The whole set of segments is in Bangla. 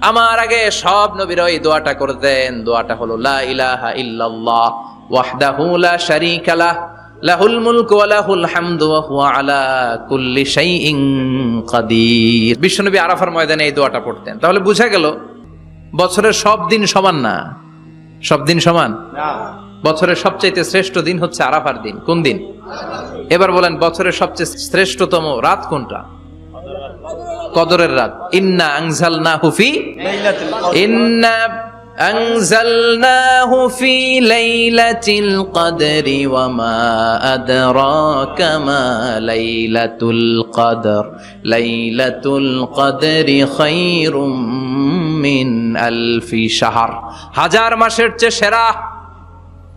আমার আগে সব নবীর ওই দোয়াটা করতেন। দোয়াটা হলো লা ইলাহা ইল্লাল্লাহ ওয়াহদাহু লা শারীকা লাহ লাহুল মুলকু ওয়া লাহুল হামদু ওয়া হুয়া আলা কুল্লি শাইইন কাদির। বিশ্বনবী আরাফার ময়দানে এই দোয়াটা পড়তেন। তাহলে বুঝা গেল বছরের সব দিন সমান না? সব দিন সমান? বছরের সবচাইতে শ্রেষ্ঠ দিন হচ্ছে আরাফার দিন। কোন দিন? এবার বলেন বছরের সবচেয়ে শ্রেষ্ঠতম রাত কোনটা? কদরের রাত। ইন্না আংজাল না হুফি ইন্না আংজালনাহু ফি লাইলাতিল কদরি ওয়া মা আদরাকা মা লাইলাতুল কদর। লাইলাতুল কদরি খায়রুম মিন আলফি হাজার মাসের চেয়ে সেরা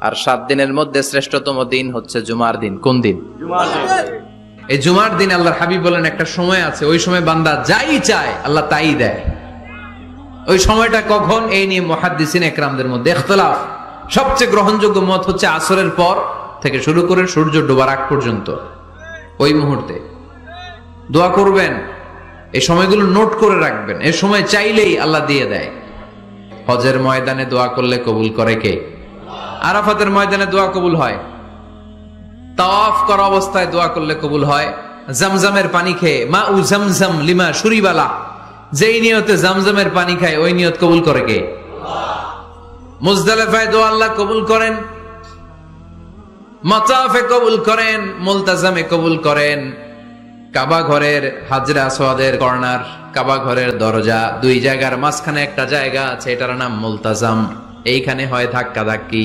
আর সাত দিনের মধ্যে শ্রেষ্ঠতম দিন হচ্ছে জুমার দিন। কোন দিন? এই জুমার দিন আল্লাহর হাবিব বলেন একটা সময় আছে ওই সময় বান্দা যাই চায় আল্লাহ তাই দেয়। ওই সময়টা কখন? এই নিয়ে মহাদ্দিসিন একরামদের মধ্যে ইখতলাফ। সবচেয়ে গ্রহণযোগ্য মত হচ্ছে আসরের পর থেকে শুরু করে সূর্য ডোবার আগ পর্যন্ত। ওই মুহূর্তে। দোয়া করবেন এই সময়গুলো নোট করে রাখবেন। এই সময় চাইলেই আল্লাহ দিয়ে দেয়। হজের ময়দানে দোয়া করলে কবুল করে কে? আরাফাতের ময়দানে দোয়া কবুল হয়। তাওয়াফ করা অবস্থায় দোয়া করলে কবুল হয়। জামজামের পানি খেয়ে মা উ জামজাম লিমা সুরিবালা যেই নিয়তে জামজামের পানি খায়, ওই নিয়ত কবুল করে কে? মুজদালেফায় দোয়া আল্লাহ কবুল করেন। মাতাফে কবুল করেন, মুলতাজামে কবুল করেন। কাবা ঘরের হাজরা সোয়াদের কর্নার, কাবা ঘরের দরজা, দুই জায়গার মাঝখানে একটা জায়গা আছে, এটার নাম মুলতাজাম। এইখানে হয় ধাক্কা ধাক্কি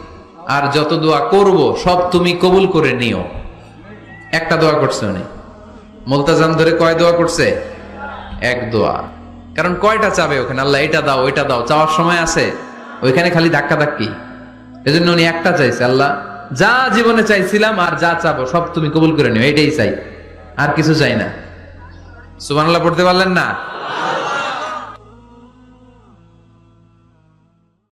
আর যত দোয়া করব, সব তুমি কবুল করে নিও। একটা দোয়া করছে উনি। মুলতাজাম ধরে কয় দোয়া করছে? এক দোয়া। কারণ কয়টা চাবে ওখানে? আল্লাহ, এটা দাও, ওইটা দাও। চাওয়ার সময় আছে। ওইখানে খালি ধাক্কা ধাক্কি এজন্য উনি একটা চাইছে, আল্লাহ, যা জীবনে চাইছিলাম আর যা চাবো, সব তুমি কবুল করে নিও। এটাই চাই। আর কিছু চাই না। সুবহানাল্লাহ, পড়তে পারলেন না?